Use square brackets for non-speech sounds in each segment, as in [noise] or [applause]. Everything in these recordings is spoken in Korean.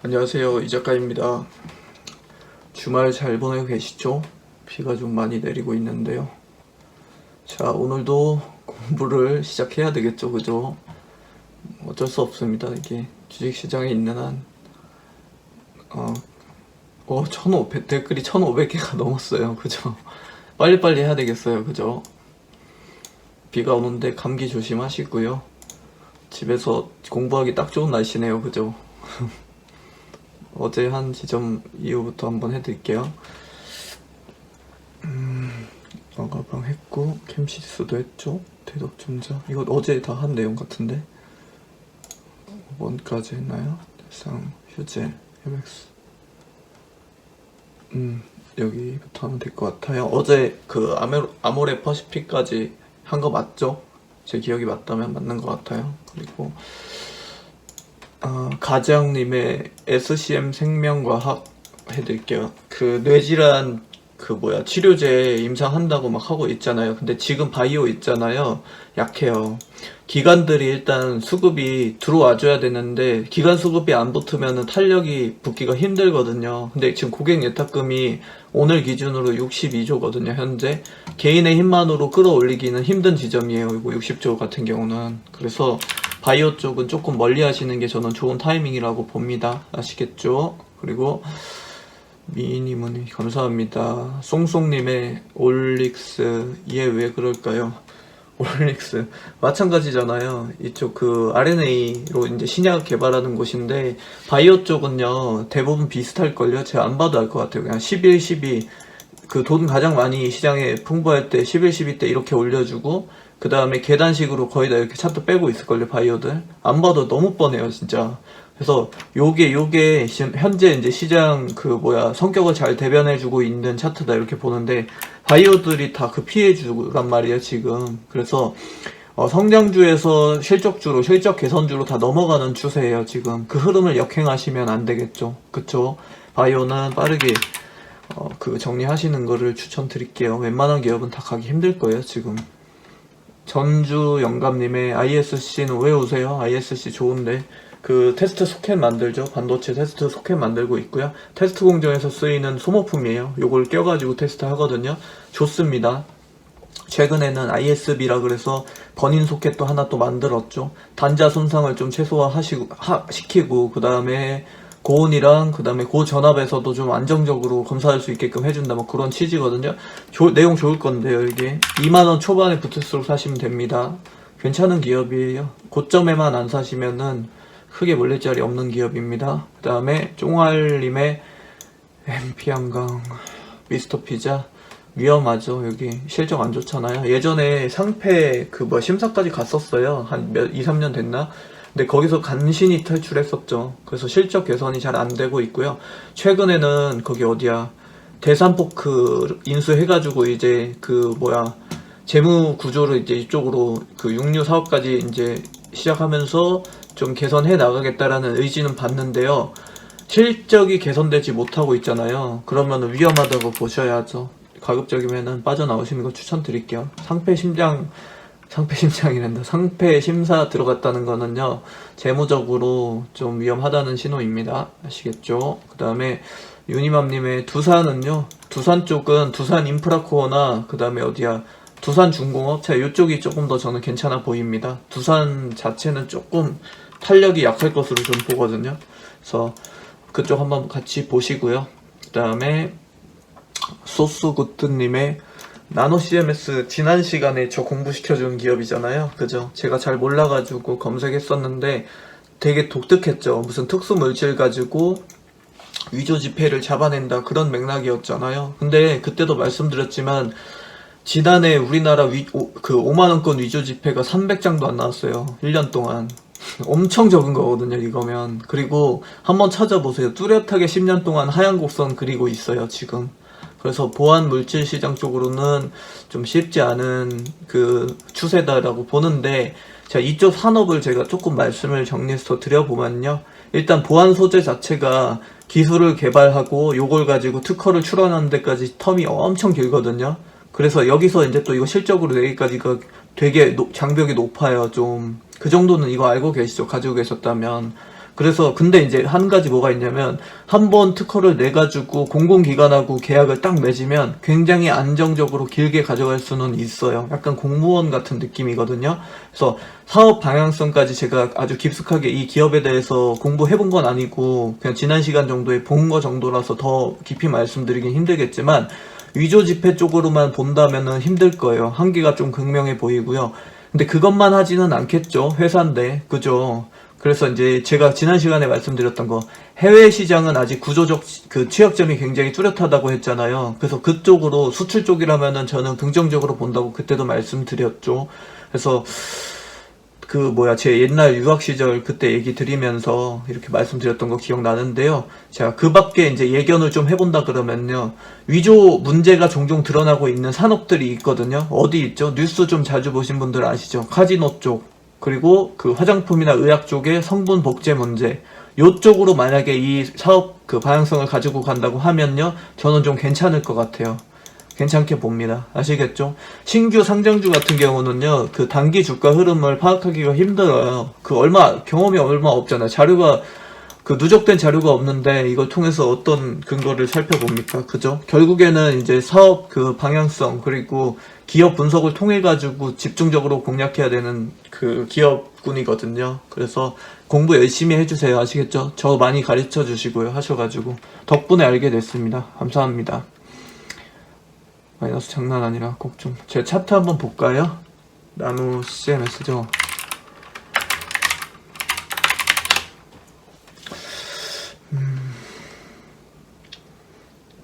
안녕하세요 이 작가입니다 주말 잘 보내고 계시죠? 비가 좀 많이 내리고 있는데요 자 오늘도 공부를 시작해야 되겠죠 그죠? 어쩔 수 없습니다 이게 주식시장에 있는 한 어, 어 1500, 댓글이 1500개가 넘었어요 그죠? 빨리빨리 해야 되겠어요 그죠? 비가 오는데 감기 조심하시고요 집에서 공부하기 딱 좋은 날씨네요 그죠? [laughs] 어제 한 지점 이후부터 한번 해드릴게요. 음, 어가방 했고 캠시스도 했죠. 대덕전자 이거 어제 다 한 내용 같은데 뭔까지 했나요? 대상 휴재 MX 음 여기부터 하면 될 것 같아요. 어제 그 아모레 퍼시픽까지 한 거 맞죠? 제 기억이 맞다면 맞는 것 같아요. 그리고 어, 가장님의 SCM 생명과학 해드릴게요. 그 뇌질환 그 뭐야 치료제 임상한다고 막 하고 있잖아요. 근데 지금 바이오 있잖아요. 약해요. 기관들이 일단 수급이 들어와줘야 되는데 기관 수급이 안 붙으면은 탄력이 붙기가 힘들거든요. 근데 지금 고객 예탁금이 오늘 기준으로 62조거든요. 현재 개인의 힘만으로 끌어올리기는 힘든 지점이에요. 이거 60조 같은 경우는 그래서 바이오 쪽은 조금 멀리 하시는 게 저는 좋은 타이밍이라고 봅니다. 아시겠죠? 그리고 미니머니 감사합니다. 송송님의 올릭스 얘왜 그럴까요? [laughs] 올릭스 마찬가지잖아요. 이쪽 그 RNA로 이제 신약 개발하는 곳인데 바이오 쪽은요 대부분 비슷할걸요. 제가 안 봐도 알 것 같아요. 그냥 11, 12 그 돈 가장 많이 시장에 풍부할 때 11, 12 때 이렇게 올려주고 그 다음에 계단식으로 거의 다 이렇게 차트 빼고 있을걸요 바이오들? 안 봐도 너무 뻔해요 진짜. 그래서 요게 요게 시- 현재 이제 시장 그 뭐야 성격을 잘 대변해주고 있는 차트다 이렇게 보는데 바이오들이 다 그 피해주란 말이에요 지금. 그래서 어, 성장주에서 실적주로 실적 개선주로 다 넘어가는 추세예요 지금. 그 흐름을 역행하시면 안 되겠죠. 그쵸? 바이오는 빠르게 어, 그 정리하시는 거를 추천드릴게요. 웬만한 기업은 다 가기 힘들 거예요 지금 전주 영감님의 ISC는 왜 오세요? ISC 좋은데. 그 테스트 소켓 만들죠. 반도체 테스트 소켓 만들고 있고요. 테스트 공정에서 쓰이는 소모품이에요. 요걸 껴가지고 테스트 하거든요. 좋습니다. 최근에는 ISB라 그래서 버닌 소켓도 하나 또 만들었죠. 단자 손상을 좀 최소화하시고 하, 시키고 그 다음에 고온이랑 그 다음에 고전압에서도 좀 안정적으로 검사할 수 있게끔 해준다 뭐 그런 취지거든요. 조- 내용 좋을 건데요 이게. 2만원 초반에 붙을수록 사시면 됩니다. 괜찮은 기업이에요. 고점에만 안 사시면은 크게 몰릴 자리 없는 기업입니다. 그 다음에 쫑알님의 MP한강 미스터 피자. 위험하죠 여기. 실적 안 좋잖아요. 예전에 상패 그 뭐 심사까지 갔었어요. 한 몇 2, 3년 됐나 근데 거기서 간신히 탈출했었죠 그래서 실적 개선이 잘 안 되고 있고요 최근에는 거기 어디야 대산포크 인수해가지고 이제 그 뭐야 재무 구조를 이제 이쪽으로 그 육류 사업까지 이제 시작하면서 좀 개선해 나가겠다라는 의지는 봤는데요. 실적이 개선되지 못하고 있잖아요. 그러면 위험하다고 보셔야죠. 가급적이면은 빠져나오시는 거 추천드릴게요. 상패 심장, 상패 심장이란다. 상패 심사 들어갔다는 거는요, 재무적으로 좀 위험하다는 신호입니다. 아시겠죠? 그 다음에 유니맘님의 두산은요, 두산 쪽은 두산 인프라코어나 그 다음에 어디야, 두산 중공업, 자, 이쪽이 조금 더 저는 괜찮아 보입니다. 두산 자체는 조금 탄력이 약할 것으로 좀 보거든요. 그래서 그쪽 한번 같이 보시고요. 그 다음에 소스구트님의 나노 CMS 지난 시간에 저 공부시켜준 기업이잖아요. 그죠? 제가 잘 몰라가지고 검색했었는데 되게 독특했죠. 무슨 특수 물질 가지고 위조 지폐를 잡아낸다 그런 맥락이었잖아요. 근데 그때도 말씀드렸지만 지난해 우리나라 위, 오, 그 5만원권 위조 지폐가 300장도 안 나왔어요. 1년 동안. [laughs] 엄청 적은 거거든요, 이거면. 그리고 한번 찾아보세요. 뚜렷하게 10년 동안 하얀 곡선 그리고 있어요, 지금. 그래서 보안 물질 시장 쪽으로는 좀 쉽지 않은 그 추세다라고 보는데, 자, 이쪽 산업을 제가 조금 말씀을 정리해서 드려보면요. 일단 보안 소재 자체가 기술을 개발하고 요걸 가지고 특허를 출원하는 데까지 텀이 엄청 길거든요. 그래서 여기서 이제 또 이거 실적으로 내기까지가 되게 노- 장벽이 높아요. 좀 그 정도는 이거 알고 계시죠? 가지고 계셨다면 그래서 근데 이제 한 가지 뭐가 있냐면 한 번 특허를 내 가지고 공공기관하고 계약을 딱 맺으면 굉장히 안정적으로 길게 가져갈 수는 있어요. 약간 공무원 같은 느낌이거든요. 그래서 사업 방향성까지 제가 아주 깊숙하게 이 기업에 대해서 공부해 본 건 아니고 그냥 지난 시간 정도에 본 거 정도라서 더 깊이 말씀드리긴 힘들겠지만 위조 지폐 쪽으로만 본다면은 힘들 거예요. 한계가 좀 극명해 보이고요. 근데 그것만 하지는 않겠죠. 회사인데. 그죠? 그래서 이제 제가 지난 시간에 말씀드렸던 거 해외 시장은 아직 구조적 그 취약점이 굉장히 뚜렷하다고 했잖아요. 그래서 그쪽으로 수출 쪽이라면은 저는 긍정적으로 본다고 그때도 말씀드렸죠. 그래서 그 뭐야 제 옛날 유학 시절 그때 얘기 드리면서 이렇게 말씀드렸던 거 기억나는데요. 제가 그 밖에 이제 예견을 좀 해본다 그러면요. 위조 문제가 종종 드러나고 있는 산업들이 있거든요. 어디 있죠? 뉴스 좀 자주 보신 분들 아시죠? 카지노 쪽 그리고 그 화장품이나 의학 쪽의 성분 복제 문제 요쪽으로 만약에 이 사업 그 방향성을 가지고 간다고 하면요. 저는 좀 괜찮을 것 같아요. 괜찮게 봅니다. 아시겠죠? 신규 상장주 같은 경우는요, 그 단기 주가 흐름을 파악하기가 힘들어요. 그 얼마, 경험이 얼마 없잖아요. 자료가, 그 누적된 자료가 없는데 이걸 통해서 어떤 근거를 살펴봅니까? 그죠? 결국에는 이제 사업 그 방향성, 그리고 기업 분석을 통해 가지고 집중적으로 공략해야 되는 그 기업군이거든요. 그래서 공부 열심히 해주세요. 아시겠죠? 저 많이 가르쳐 주시고요. 하셔가지고. 덕분에 알게 됐습니다. 감사합니다. 마이너스 장난 아니라 꼭 좀 제 차트 한번 볼까요? 나노 CMS죠.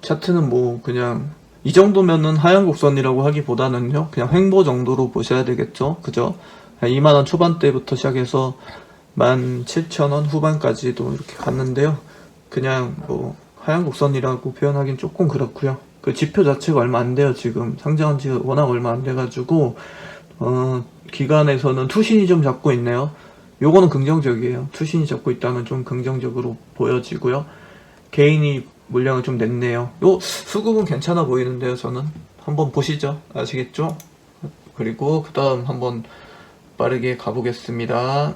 차트는 뭐 그냥 이 정도면은 하얀 곡선이라고 하기보다는요 그냥 횡보 정도로 보셔야 되겠죠? 그죠? 2만원 초반대부터 시작해서 17,000원 후반까지도 이렇게 갔는데요. 그냥 뭐 하얀 곡선이라고 표현하긴 조금 그렇고요. 그 지표 자체가 얼마 안 돼요 지금. 상장한 지가 워낙 얼마 안 돼가지고 어 기간에서는 투신이 좀 잡고 있네요. 요거는 긍정적이에요. 투신이 잡고 있다면 좀 긍정적으로 보여지고요. 개인이 물량을 좀 냈네요 요 수급은 괜찮아 보이는데요 저는 한번 보시죠 아시겠죠 그리고 그 다음 한번 빠르게 가보겠습니다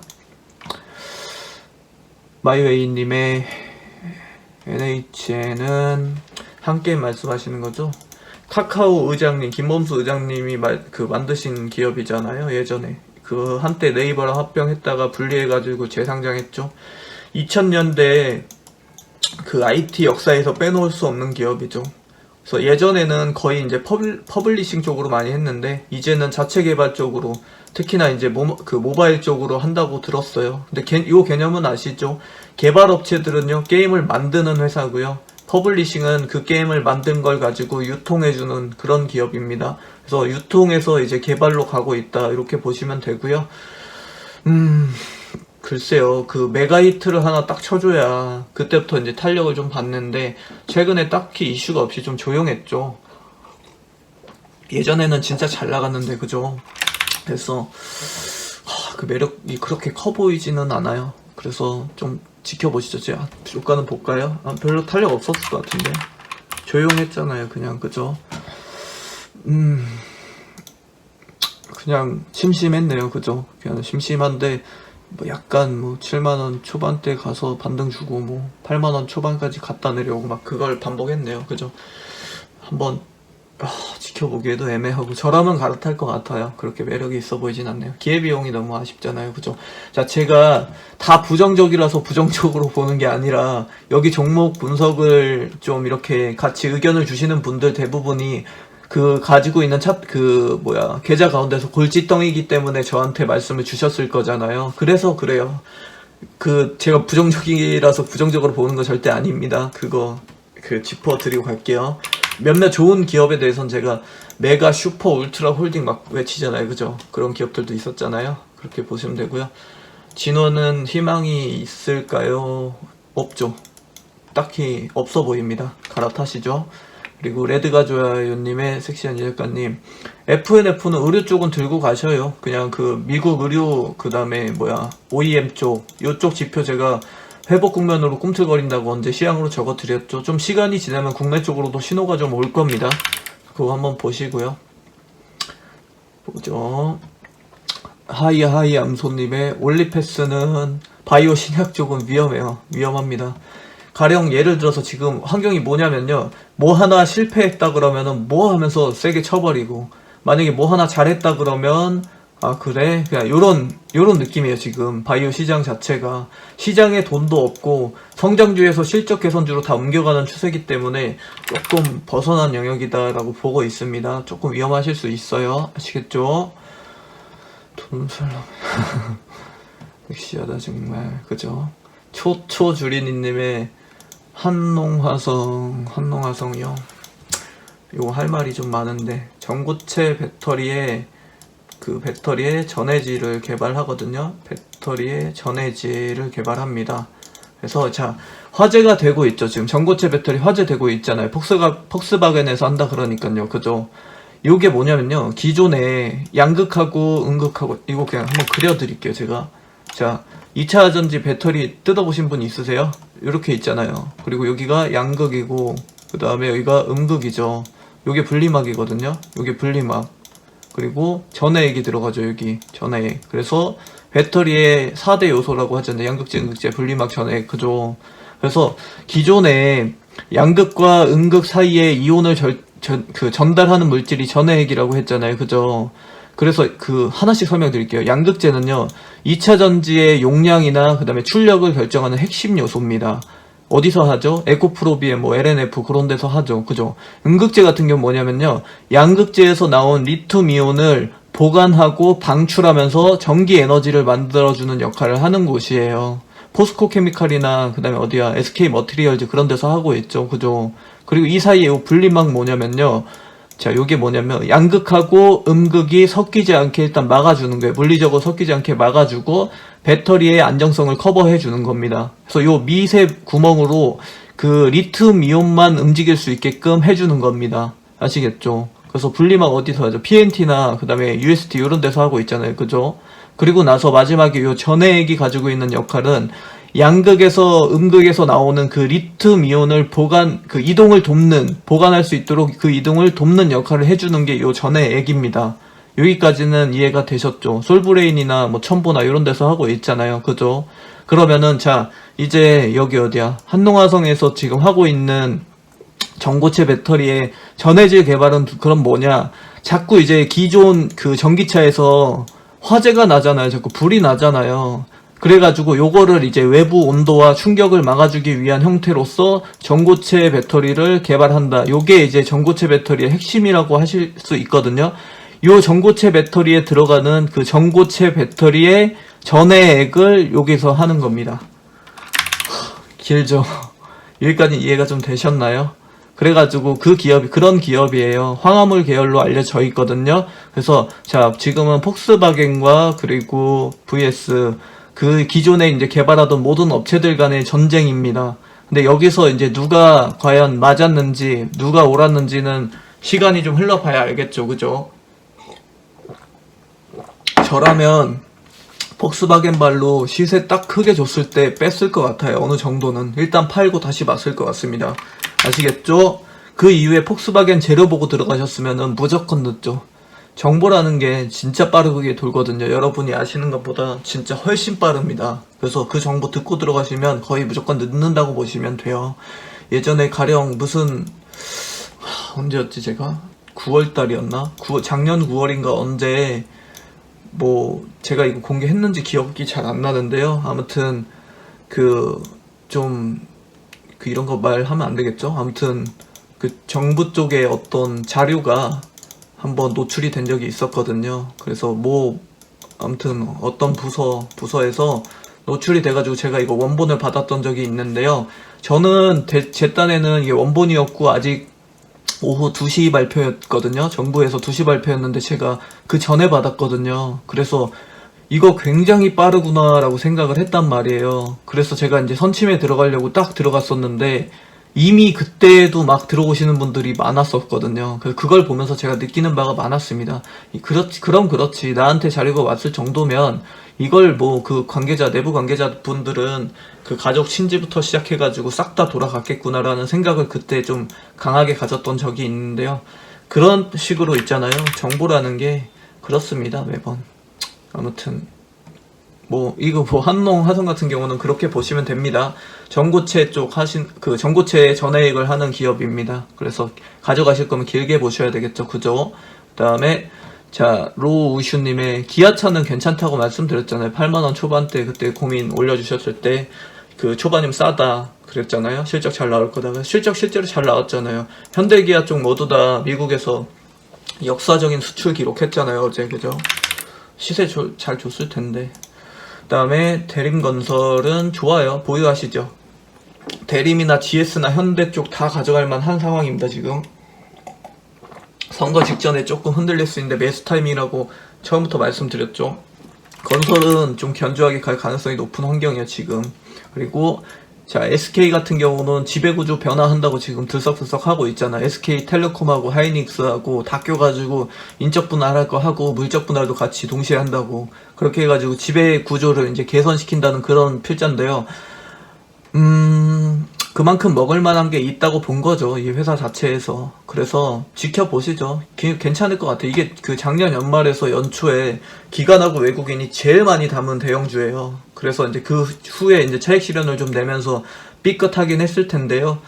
마이웨이님의 NHN은 한 게임 말씀하시는 거죠? 카카오 의장님, 김범수 의장님이 말, 그 만드신 기업이잖아요, 예전에. 그 한때 네이버랑 합병했다가 분리해가지고 재상장했죠. 2000년대 그 IT 역사에서 빼놓을 수 없는 기업이죠. 그래서 예전에는 거의 이제 퍼블, 퍼블리싱 쪽으로 많이 했는데 이제는 자체 개발 쪽으로 특히나 이제 모, 그 모바일 쪽으로 한다고 들었어요. 근데 개, 요 개념은 아시죠? 개발 업체들은요 게임을 만드는 회사고요. 퍼블리싱은 그 게임을 만든 걸 가지고 유통해주는 그런 기업입니다. 그래서 유통에서 이제 개발로 가고 있다 이렇게 보시면 되고요. 음 글쎄요 그 메가히트를 하나 딱 쳐줘야 그때부터 이제 탄력을 좀 받는데 최근에 딱히 이슈가 없이 좀 조용했죠. 예전에는 진짜 잘 나갔는데 그죠? 그래서 하, 그 매력이 그렇게 커 보이지는 않아요. 그래서 좀 지켜보시죠. 제가 주가는 볼까요? 아, 별로 탄력 없었을 것 같은데 조용했잖아요. 그냥 그죠? 음 그냥 심심했네요. 그죠? 그냥 심심한데 뭐 약간 뭐 7만원 초반대 가서 반등 주고 뭐 8만원 초반까지 갔다 내려오고 막 그걸 반복했네요. 그죠? 한번 아, 지켜보기에도 애매하고 저라면 갈아탈 것 같아요. 그렇게 매력이 있어 보이진 않네요. 기회비용이 너무 아쉽잖아요. 그죠? 자, 제가 다 부정적이라서 부정적으로 [laughs] 보는 게 아니라 여기 종목 분석을 좀 이렇게 같이 의견을 주시는 분들 대부분이 그 가지고 있는 차, 그 뭐야 계좌 가운데서 골칫덩이기 때문에 저한테 말씀을 주셨을 거잖아요. 그래서 그래요. 그 제가 부정적이라서 부정적으로 보는 거 절대 아닙니다. 그거 그 짚어 드리고 갈게요. 몇몇 좋은 기업에 대해서는 제가 메가 슈퍼 울트라 홀딩 막 외치잖아요. 그죠? 그런 기업들도 있었잖아요. 그렇게 보시면 되고요. 진원은 희망이 있을까요? 없죠. 딱히 없어 보입니다. 갈아타시죠. 그리고 레드가 좋아요님의 섹시한 이작가님 FNF는 의류 쪽은 들고 가셔요. 그냥 그 미국 의류 그 다음에 뭐야 OEM 쪽 요쪽 지표 제가 회복 국면으로 꿈틀거린다고 언제 시향으로 적어드렸죠. 좀 시간이 지나면 국내 쪽으로도 신호가 좀 올 겁니다. 그거 한번 보시고요. 보죠. 하이 하이 암소님의 올리패스는 바이오 신약 쪽은 위험해요. 위험합니다. 가령 예를 들어서 지금 환경이 뭐냐면요. 뭐 하나 실패했다 그러면은 뭐 하면서 세게 쳐버리고 만약에 뭐 하나 잘했다 그러면 아 그래? 그냥 요런 요런 느낌이에요 지금. 바이오 시장 자체가. 시장에 돈도 없고 성장주에서 실적 개선주로 다 옮겨가는 추세이기 때문에 조금 벗어난 영역이다 라고 보고 있습니다. 조금 위험하실 수 있어요. 아시겠죠? 돈 살람 [laughs] 섹시하다 정말. 그죠? 초초주린이님의 한농화성 한농화성이요 요거 할 말이 좀 많은데 전고체 배터리에 그 배터리의 전해질을 개발하거든요. 배터리의 전해질을 개발합니다. 그래서 자 화제가 되고 있죠. 지금 전고체 배터리 화제되고 있잖아요. 폭스가 폭스바겐에서 한다 그러니까요. 그죠? 요게 뭐냐면요. 기존에 양극하고 음극하고 이거 그냥 한번 그려드릴게요. 제가 자 2차 전지 배터리 뜯어보신 분 있으세요? 이렇게 있잖아요. 그리고 여기가 양극이고 그 다음에 여기가 음극이죠. 요게 분리막이거든요. 요게 분리막. 그리고 전해액이 들어가죠 여기 전해액 그래서 배터리의 4대 요소라고 하잖아요 양극재, 음극재, 분리막, 전해액 그죠 그래서 기존에 양극과 음극 사이에 이온을 절, 전, 그 전달하는 물질이 전해액이라고 했잖아요 그죠 그래서 그 하나씩 설명드릴게요 양극재는요 2차 전지의 용량이나 그 다음에 출력을 결정하는 핵심 요소입니다 어디서 하죠? 에코프로비에 뭐 LNF 그런 데서 하죠. 그죠? 음극재 같은 경우 뭐냐면요. 양극재에서 나온 리튬 이온을 보관하고 방출하면서 전기 에너지를 만들어주는 역할을 하는 곳이에요. 포스코 케미칼이나 그다음에 어디야 SK 머티리얼즈 그런 데서 하고 있죠. 그죠? 그리고 이 사이에 요 분리막 뭐냐면요. 자, 요게 뭐냐면 양극하고 음극이 섞이지 않게 일단 막아주는 거예요. 물리적으로 섞이지 않게 막아주고 배터리의 안정성을 커버해 주는 겁니다. 그래서 요 미세 구멍으로 그 리튬 이온만 움직일 수 있게끔 해주는 겁니다. 아시겠죠? 그래서 분리막 어디서 하죠? PNT나 그 다음에 UST 이런 데서 하고 있잖아요. 그죠? 그리고 나서 마지막에 요 전해액이 가지고 있는 역할은 양극에서 음극에서 나오는 그 리튬 이온을 보관 그 이동을 돕는 보관할 수 있도록 그 이동을 돕는 역할을 해주는 게 요 전의 액입니다. 여기까지는 이해가 되셨죠? 솔브레인이나 뭐 첨보나 이런 데서 하고 있잖아요. 그죠? 그러면은 자 이제 여기 어디야 한농화성에서 지금 하고 있는 전고체 배터리의 전해질 개발은 그럼 뭐냐? 자꾸 이제 기존 그 전기차에서 화재가 나잖아요. 자꾸 불이 나잖아요. 그래가지고 요거를 이제 외부 온도와 충격을 막아주기 위한 형태로서 전고체 배터리를 개발한다. 요게 이제 전고체 배터리의 핵심이라고 하실 수 있거든요. 요 전고체 배터리에 들어가는 그 전고체 배터리의 전해액을 여기서 하는 겁니다. 길죠. 여기까지 이해가 좀 되셨나요? 그래가지고 그 기업이 그런 기업이에요. 황화물 계열로 알려져 있거든요. 그래서 자 지금은 폭스바겐과 그리고 VS 그 기존에 이제 개발하던 모든 업체들 간의 전쟁입니다. 근데 여기서 이제 누가 과연 맞았는지 누가 옳았는지는 시간이 좀 흘러봐야 알겠죠, 그죠? 저라면 폭스바겐 발로 시세 딱 크게 줬을 때 뺐을 것 같아요. 어느 정도는 일단 팔고 다시 맞을 것 같습니다. 아시겠죠? 그 이후에 폭스바겐 재료 보고 들어가셨으면 무조건 늦죠. 정보라는 게 진짜 빠르게 돌거든요. 여러분이 아시는 것보다 진짜 훨씬 빠릅니다. 그래서 그 정보 듣고 들어가시면 거의 무조건 늦는다고 보시면 돼요. 예전에 가령 무슨 하, 언제였지 제가 9월 달이었나? 9, 작년 9월인가 언제 뭐 제가 이거 공개했는지 기억이 잘 안 나는데요. 아무튼 그 좀그 이런 거 말하면 안 되겠죠. 아무튼 그 정부 쪽에 어떤 자료가 한번 노출이 된 적이 있었거든요. 그래서 뭐 아무튼 어떤 부서 부서에서 노출이 돼가지고 제가 이거 원본을 받았던 적이 있는데요. 저는 대- 제 딴에는 이게 원본이었고 아직 오후 2시 발표였거든요. 정부에서 2시 발표였는데 제가 그 전에 받았거든요. 그래서 이거 굉장히 빠르구나라고 생각을 했단 말이에요. 그래서 제가 이제 선침에 들어가려고 딱 들어갔었는데 이미 그때도 막 들어오시는 분들이 많았었거든요. 그래서 그걸 보면서 제가 느끼는 바가 많았습니다. 이 그렇지, 그럼 그렇지. 나한테 자료가 왔을 정도면 이걸 뭐 그 관계자, 내부 관계자 분들은 그 가족 친지부터 시작해가지고 싹 다 돌아갔겠구나라는 생각을 그때 좀 강하게 가졌던 적이 있는데요. 그런 식으로 있잖아요. 정보라는 게 그렇습니다. 매번. 아무튼 뭐 이거 뭐 한농 화성 같은 경우는 그렇게 보시면 됩니다. 전고체 쪽 하신 그 전고체 전해액을 하는 기업입니다. 그래서 가져가실 거면 길게 보셔야 되겠죠, 그죠? 그다음에 자 로우슈님의 기아차는 괜찮다고 말씀드렸잖아요. 8만 원 초반대 그때 고민 올려주셨을 때 그 초반이면 싸다 그랬잖아요. 실적 잘 나올 거다. 실적 실제로 잘 나왔잖아요. 현대기아 쪽 모두 다 미국에서 역사적인 수출 기록했잖아요 어제 그죠? 시세 조- 잘 줬을 텐데. 그다음에 대림건설은 좋아요. 보유하시죠. 대림이나 GS나 현대 쪽 다 가져갈 만한 상황입니다 지금. 선거 직전에 조금 흔들릴 수 있는데 매수 타임이라고 처음부터 말씀드렸죠. 건설은 좀 견조하게 갈 가능성이 높은 환경이에요 지금. 그리고 자 SK 같은 경우는 지배구조 변화한다고 지금 들썩들썩 하고 있잖아. SK 텔레콤하고 하이닉스하고 다 껴가지고 인적 분할할 거 하고 물적 분할도 같이 동시에 한다고 그렇게 해가지고 지배 구조를 이제 개선시킨다는 그런 필자인데요. 음, 그만큼 먹을 만한 게 있다고 본 거죠. 이 회사 자체에서. 그래서 지켜보시죠. 기- 괜찮을 것 같아요. 이게 그 작년 연말에서 연초에 기관하고 외국인이 제일 많이 담은 대형주예요. 그래서 이제 그 후에 이제 차익 실현을 좀 내면서 삐끗하긴 했을 텐데요.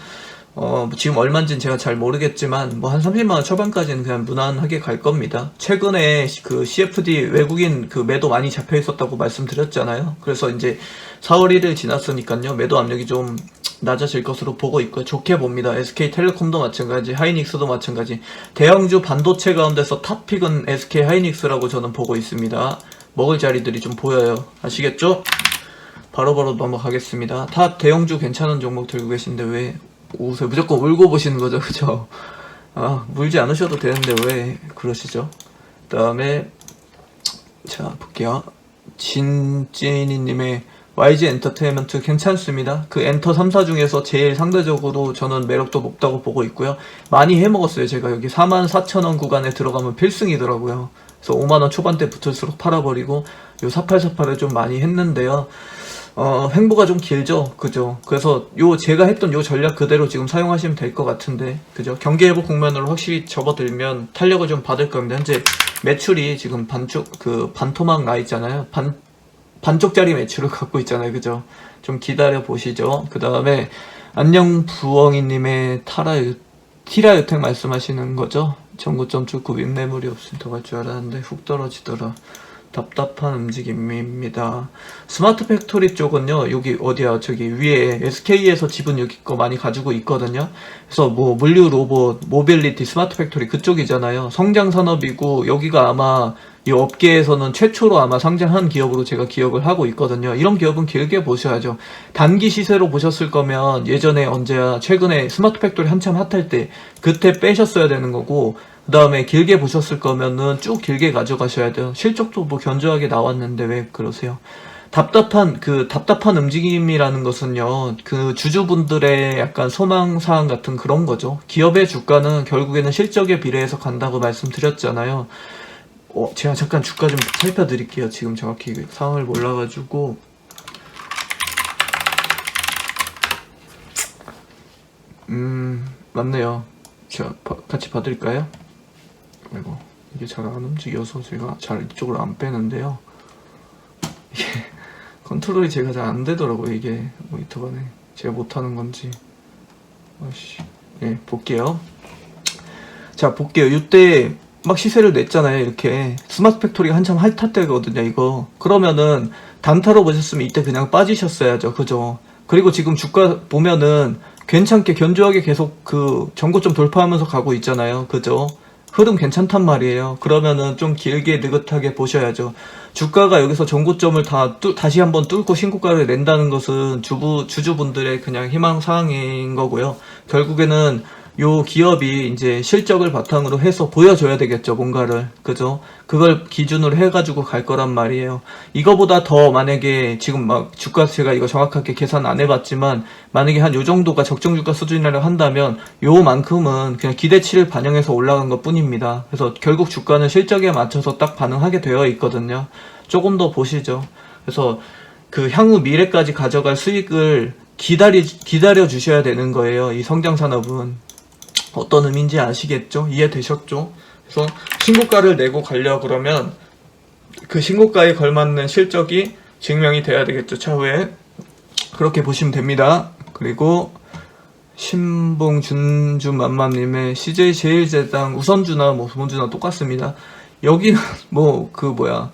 어, 지금 얼마인지는 제가 잘 모르겠지만, 뭐 한 30만원 초반까지는 그냥 무난하게 갈 겁니다. 최근에 그 CFD 외국인 그 매도 많이 잡혀 있었다고 말씀드렸잖아요. 그래서 이제 4월 1일 지났으니까요. 매도 압력이 좀 낮아질 것으로 보고 있고요. 좋게 봅니다. SK텔레콤도 마찬가지, 하이닉스도 마찬가지. 대형주 반도체 가운데서 탑픽은 SK 하이닉스라고 저는 보고 있습니다. 먹을 자리들이 좀 보여요. 아시겠죠? 바로바로 넘어가겠습니다. 다 대형주 괜찮은 종목 들고 계신데 왜 우세요? 무조건 울고 보시는 거죠, [laughs] 그죠? 아, 물지 않으셔도 되는데 왜 그러시죠? 그 다음에, 자, 볼게요. 진찐이님의 YG 엔터테인먼트 괜찮습니다. 그 엔터 3사 중에서 제일 상대적으로 저는 매력도 높다고 보고 있고요. 많이 해먹었어요. 제가 여기 44,000원 구간에 들어가면 필승이더라고요. 그래서 5만원 초반대 붙을수록 팔아버리고 요 4848을 좀 많이 했는데요. 어, 횡보가 좀 길죠. 그죠. 그래서 요 제가 했던 요 전략 그대로 지금 사용하시면 될 것 같은데. 그죠. 경기 회복 국면으로 확실히 접어들면 탄력을 좀 받을 겁니다. 현재 매출이 지금 반쪽, 그 반토막 나 있잖아요. 반, 반쪽짜리 매출을 [laughs] 갖고 있잖아요. 그죠. 좀 기다려 보시죠. 그 다음에 안녕 부엉이님의 타라 유, 티라 유택 말씀하시는 거죠. 전고점 뚫고 윗매물이 없으면 더갈 줄 알았는데 훅 떨어지더라. 답답한 움직임입니다. 스마트 팩토리 쪽은요, 여기 어디야, 저기 위에 SK에서 지분 여기 거 많이 가지고 있거든요. 그래서 뭐 물류 로봇, 모빌리티, 스마트 팩토리 그쪽이잖아요. 성장 산업이고 여기가 아마 이 업계에서는 최초로 아마 상장한 기업으로 제가 기억을 하고 있거든요. 이런 기업은 길게 보셔야죠. 단기 시세로 보셨을 거면 예전에 언제야 최근에 스마트 팩토리 한참 핫할 때 그때 빼셨어야 되는 거고 그 다음에 길게 보셨을 거면은 쭉 길게 가져가셔야 돼요. 실적도 뭐 견조하게 나왔는데 왜 그러세요? 답답한 그 답답한 움직임이라는 것은요 그 주주분들의 약간 소망사항 같은 그런 거죠 기업의 주가는 결국에는 실적에 비례해서 간다고 말씀드렸잖아요 어, 제가 잠깐 주가 좀 살펴드릴게요 지금 정확히 그 상황을 몰라가지고 음 맞네요 제가 바- 같이 봐드릴까요? 아이고. 이게 잘 안 움직여서 제가 잘 이쪽으로 안 빼는데요. 이게 [laughs] 컨트롤이 제가 잘 안 되더라고요 이게. 모니터가 네 제가 못하는 건지. 아씨. 예 볼게요. 자 볼게요. 이때 막 시세를 냈잖아요 이렇게. 스마트 팩토리가 한참 핫할 때거든요 이거. 그러면은 단타로 보셨으면 이때 그냥 빠지셨어야죠 그죠? 그리고 지금 주가 보면은 괜찮게 견조하게 계속 그 전고점 돌파하면서 가고 있잖아요 그죠 흐름 괜찮단 말이에요. 그러면은 좀 길게 느긋하게 보셔야죠. 주가가 여기서 전고점을 다 뚫- 다시 한번 뚫고 신고가를 낸다는 것은 주부 주주분들의 그냥 희망 사항인 거고요. 결국에는 요 기업이 이제 실적을 바탕으로 해서 보여줘야 되겠죠, 뭔가를. 그죠? 그걸 기준으로 해가지고 갈 거란 말이에요. 이거보다 더 만약에 지금 막 주가 제가 이거 정확하게 계산 안 해봤지만 만약에 한 요 정도가 적정 주가 수준이라고 한다면 요만큼은 그냥 기대치를 반영해서 올라간 것 뿐입니다. 그래서 결국 주가는 실적에 맞춰서 딱 반응하게 되어 있거든요. 조금 더 보시죠. 그래서 그 향후 미래까지 가져갈 수익을 기다리, 기다려 주셔야 되는 거예요. 이 성장 산업은. 어떤 의미인지 아시겠죠? 이해되셨죠? 그래서 신고가를 내고 가려 그러면 그 신고가에 걸맞는 실적이 증명이 돼야 되겠죠 차후에 그렇게 보시면 됩니다. 그리고 신봉 준주 맘맘님의 CJ 제일제당 우선주나 뭐 본주나 똑같습니다. 여기는 [laughs] 뭐 그 뭐야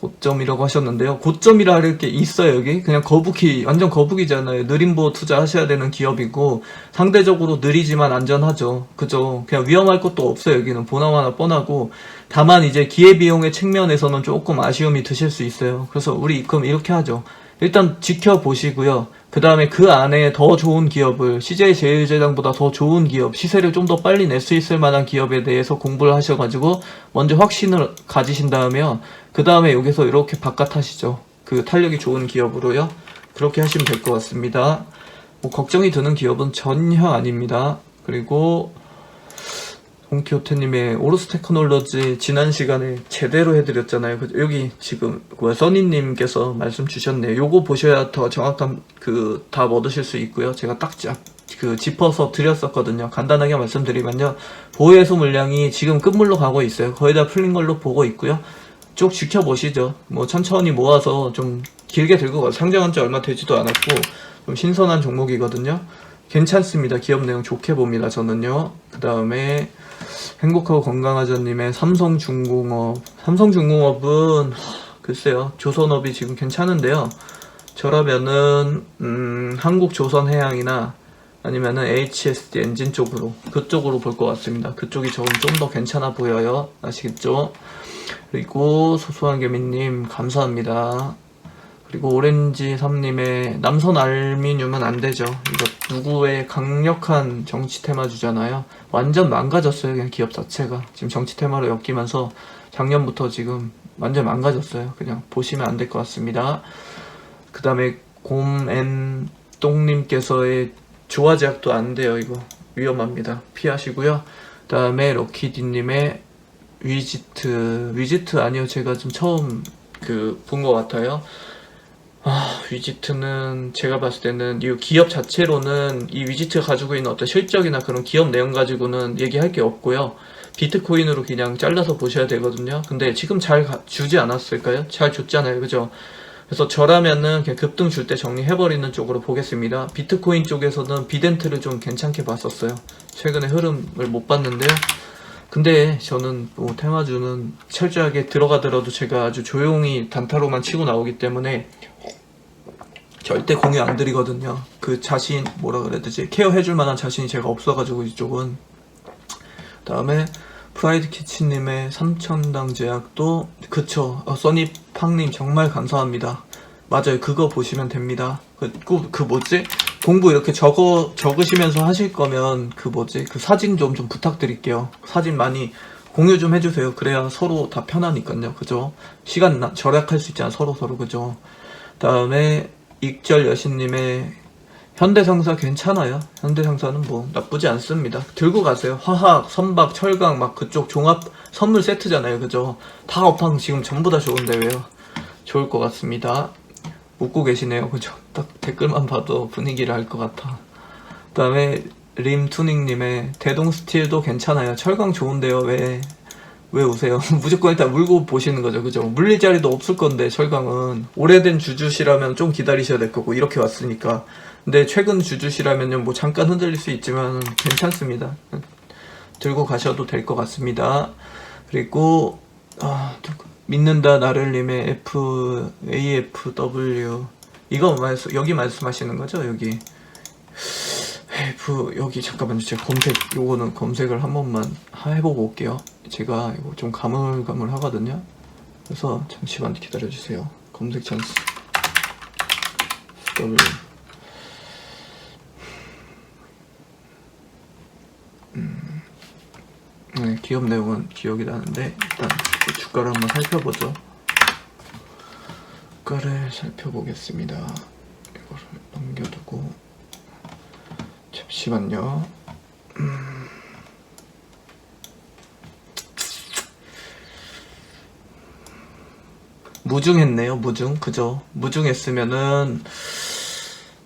고점이라고 하셨는데요. 고점이라 할 게 있어요 여기 그냥 거북이 완전 거북이잖아요. 느림보 투자하셔야 되는 기업이고 상대적으로 느리지만 안전하죠. 그죠? 그냥 위험할 것도 없어요 여기는 보나마나 뻔하고 다만 이제 기회비용의 측면에서는 조금 아쉬움이 드실 수 있어요. 그래서 우리 그럼 이렇게 하죠. 일단 지켜보시고요. 그 다음에 그 안에 더 좋은 기업을 CJ 제일제당보다 더 좋은 기업, 시세를 좀 더 빨리 낼 수 있을 만한 기업에 대해서 공부를 하셔가지고 먼저 확신을 가지신 다음에요. 그 다음에 여기서 이렇게 바깥 하시죠. 그 탄력이 좋은 기업으로요. 그렇게 하시면 될 것 같습니다. 뭐 걱정이 드는 기업은 전혀 아닙니다. 그리고 홍키호테님의 오로스 테크놀로지 지난 시간에 제대로 해드렸잖아요. 그- 여기 지금 그 써니님께서 말씀 주셨네요. 요거 보셔야 더 정확한 그 답 얻으실 수 있고요. 제가 딱 그 짚어서 드렸었거든요. 간단하게 말씀드리면요. 보호해소 물량이 지금 끝물로 가고 있어요. 거의 다 풀린 걸로 보고 있고요. 쭉 지켜보시죠. 뭐 천천히 모아서 좀 길게 들고 가. 상장한 지 얼마 되지도 않았고 좀 신선한 종목이거든요. 괜찮습니다. 기업 내용 좋게 봅니다. 저는요. 그 다음에 행복하고 건강하자님의 삼성중공업. 삼성중공업은 하, 글쎄요. 조선업이 지금 괜찮은데요. 저라면은 음, 한국조선해양이나 아니면은 HSD 엔진 쪽으로 그쪽으로 볼 것 같습니다. 그쪽이 저는 좀 더 괜찮아 보여요. 아시겠죠? 그리고 소소한 개미님 감사합니다. 그리고 오렌지 삼님의 남선 알미늄은 안 되죠. 이거 누구의 강력한 정치 테마주잖아요. 완전 망가졌어요. 그냥 기업 자체가 지금 정치 테마로 엮이면서 작년부터 지금 완전 망가졌어요. 그냥 보시면 안 될 것 같습니다. 그 다음에 곰앤 똥님께서의 조화 제약도 안 돼요. 이거 위험합니다. 피하시고요. 그 다음에 럭키디님의 위지트 위지트 아니요 제가 좀 처음 그 본 것 같아요. 아, 위지트는 제가 봤을 때는 이 기업 자체로는 이 위지트가 가지고 있는 어떤 실적이나 그런 기업 내용 가지고는 얘기할 게 없고요. 비트코인으로 그냥 잘라서 보셔야 되거든요. 근데 지금 잘 가- 주지 않았을까요? 잘 줬잖아요. 그죠? 그래서 저라면은 그냥 급등 줄 때 정리해버리는 쪽으로 보겠습니다. 비트코인 쪽에서는 비덴트를 좀 괜찮게 봤었어요. 최근에 흐름을 못 봤는데요. 근데 저는 뭐 테마주는 철저하게 들어가더라도 제가 아주 조용히 단타로만 치고 나오기 때문에 절대 공유 안 드리거든요. 그 자신 뭐라 그래야 되지 케어해줄 만한 자신이 제가 없어가지고 이쪽은 다음에 프라이드 키친님의 삼천당 제약도 그쵸 어, 써니팡님 정말 감사합니다. 맞아요 그거 보시면 됩니다. 그, 그, 그 뭐지 공부 이렇게 적어 적으시면서 하실 거면 그 뭐지 그 사진 좀좀 부탁드릴게요. 사진 많이 공유 좀 해주세요. 그래야 서로 다 편하니까요. 그죠? 시간 나- 절약할 수 있잖아 서로 서로 그죠? 다음에 익절 여신님의 현대상사 괜찮아요. 현대상사는 뭐 나쁘지 않습니다. 들고 가세요. 화학, 선박, 철강 막 그쪽 종합 선물 세트잖아요. 그죠? 다 업황 지금 전부 다 좋은데 왜요? 좋을 것 같습니다. 웃고 계시네요. 그죠? 딱 댓글만 봐도 분위기를 알 것 같아. 그 다음에 림투닝님의 대동 스틸도 괜찮아요. 철강 좋은데요. 왜? 왜 우세요? [laughs] 무조건 일단 물고 보시는 거죠. 그죠? 물릴 자리도 없을 건데, 철강은. 오래된 주주시라면 좀 기다리셔야 될 거고, 이렇게 왔으니까. 근데 최근 주주시라면요, 뭐 잠깐 흔들릴 수 있지만 괜찮습니다. 들고 가셔도 될 것 같습니다. 그리고, 아, 믿는다 나를님의 F, AFW. 이거 말씀, 여기 말씀하시는 거죠? 여기. F, 여기 잠깐만요. 제가 검색, 요거는 검색을 한 번만 해보고 올게요. 제가 이거 좀 가물가물 하거든요. 그래서 잠시만 기다려주세요. 검색 찬스. W. 음, 네, 기업 내용은 기억이 나는데, 일단 그 주가를 한번 살펴보죠. 주가를 살펴보겠습니다. 이거를 넘겨두고, 잠시만요. 음. 무중했네요, 무중. 그죠? 무중했으면은,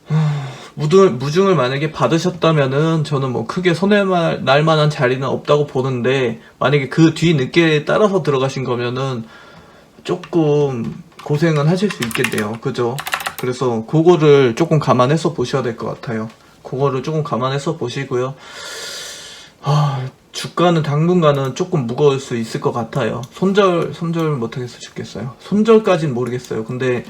하, 무등, 무중을 만약에 받으셨다면은 저는 뭐 크게 손해날 날 만한 자리는 없다고 보는데, 만약에 그 뒤 늦게 따라서 들어가신 거면은 조금 고생은 하실 수 있겠네요. 그죠? 그래서 그거를 조금 감안해서 보셔야 될 것 같아요. 그거를 조금 감안해서 보시고요. 아, 주가는 당분간은 조금 무거울 수 있을 것 같아요. 손절, 손절 못하겠어 죽겠어요. 손절까진 모르겠어요. 근데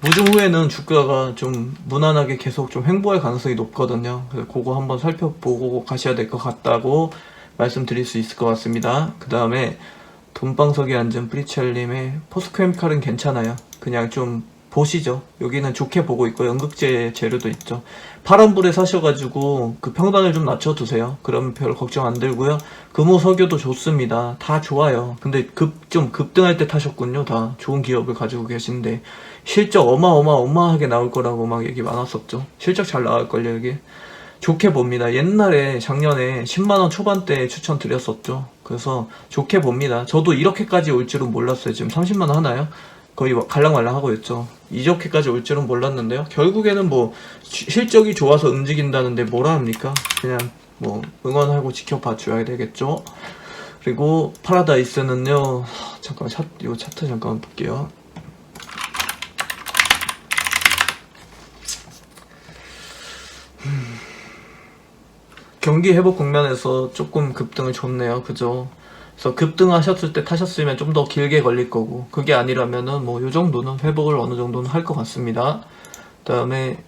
무중 후에는 주가가 좀 무난하게 계속 좀 횡보할 가능성이 높거든요. 그래서 그거 한번 살펴보고 가셔야 될 것 같다고 말씀드릴 수 있을 것 같습니다. 그 다음에 돈방석에 앉은 프리첼님의 포스케미칼은 괜찮아요. 그냥 좀 보시죠. 여기는 좋게 보고 있고 연극제 재료도 있죠. 파란 불에 사셔가지고 그 평단을 좀 낮춰두세요. 그러면 별 걱정 안 들고요. 금호 석유도 좋습니다. 다 좋아요. 근데 급 좀 급등할 때 타셨군요. 다 좋은 기업을 가지고 계신데 실적 어마어마어마하게 나올 거라고 막 얘기 많았었죠. 실적 잘 나올 걸요 여기. 좋게 봅니다. 옛날에 작년에 10만원 초반대에 추천드렸었죠. 그래서 좋게 봅니다. 저도 이렇게까지 올 줄은 몰랐어요. 지금 30만원 하나요? 거의 갈랑말랑 하고 있죠. 이렇게까지 올 줄은 몰랐는데요. 결국에는 뭐 시- 실적이 좋아서 움직인다는데 뭐라 합니까? 그냥 뭐 응원하고 지켜봐 줘야 되겠죠. 그리고 파라다이스는요. 하, 잠깐 차, 이 차트 잠깐 볼게요. 경기 회복 국면에서 조금 급등을 줬네요. 그죠? 그래서 급등하셨을 때 타셨으면 좀 더 길게 걸릴 거고 그게 아니라면은 뭐 요 정도는 회복을 어느 정도는 할 것 같습니다. 그다음에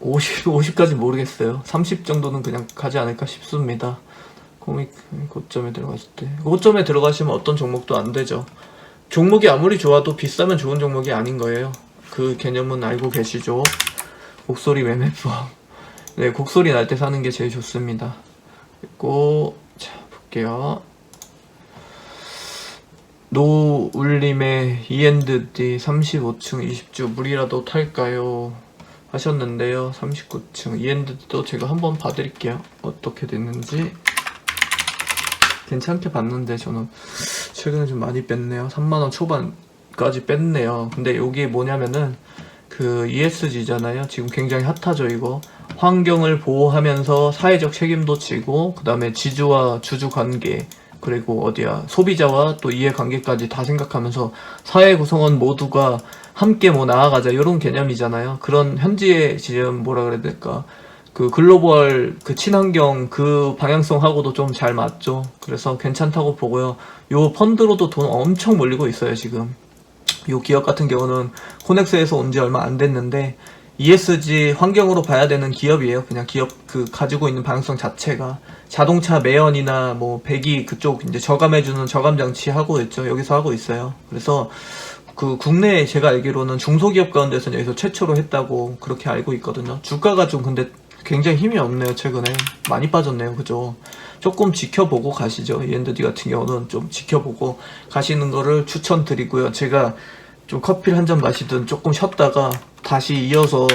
50 50까지 모르겠어요. 30 정도는 그냥 가지 않을까 싶습니다. 코믹 고점에 들어갔을 때 고점에 들어가시면 어떤 종목도 안 되죠. 종목이 아무리 좋아도 비싸면 좋은 종목이 아닌 거예요. 그 개념은 알고 계시죠? 곡소리 매매법. 네, 곡소리 날 때 사는 게 제일 좋습니다. 그리고 자 볼게요. 노울림의 이엔드디 35층 20주 물이라도 탈까요? 하셨는데요. 39층 이엔드도 제가 한번 봐드릴게요. 어떻게 됐는지 괜찮게 봤는데 저는 최근에 좀 많이 뺐네요. 3만원 초반까지 뺐네요. 근데 여기 뭐냐면은 그 ESG잖아요. 지금 굉장히 핫하죠, 이거. 환경을 보호하면서 사회적 책임도 지고, 그 다음에 지주와 주주 관계, 그리고 어디야, 소비자와 또 이해관계까지 다 생각하면서 사회 구성원 모두가 함께 뭐 나아가자, 이런 개념이잖아요. 그런 현지의 지금 뭐라 그래야 될까. 그 글로벌 그 친환경 그 방향성하고도 좀 잘 맞죠. 그래서 괜찮다고 보고요. 요 펀드로도 돈 엄청 몰리고 있어요, 지금. 요 기업 같은 경우는 코넥스에서 온 지 얼마 안 됐는데 ESG 환경으로 봐야 되는 기업이에요. 그냥 기업 그 가지고 있는 방향성 자체가 자동차 매연이나 뭐 배기 그쪽 이제 저감해주는 저감 장치 하고 있죠. 여기서 하고 있어요. 그래서 그 국내에 제가 알기로는 중소기업 가운데서는 여기서 최초로 했다고 그렇게 알고 있거든요. 주가가 좀 근데 굉장히 힘이 없네요. 최근에 많이 빠졌네요. 그죠? 조금 지켜보고 가시죠. 이엔드디 같은 경우는 좀 지켜보고 가시는 거를 추천드리고요. 제가 좀 커피를 한 잔 마시든 조금 쉬었다가 다시 이어서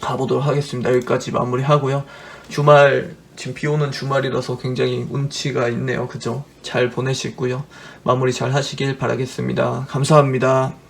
가보도록 하겠습니다. 여기까지 마무리하고요. 주말 지금 비 오는 주말이라서 굉장히 운치가 있네요. 그죠? 잘 보내시고요. 마무리 잘 하시길 바라겠습니다. 감사합니다.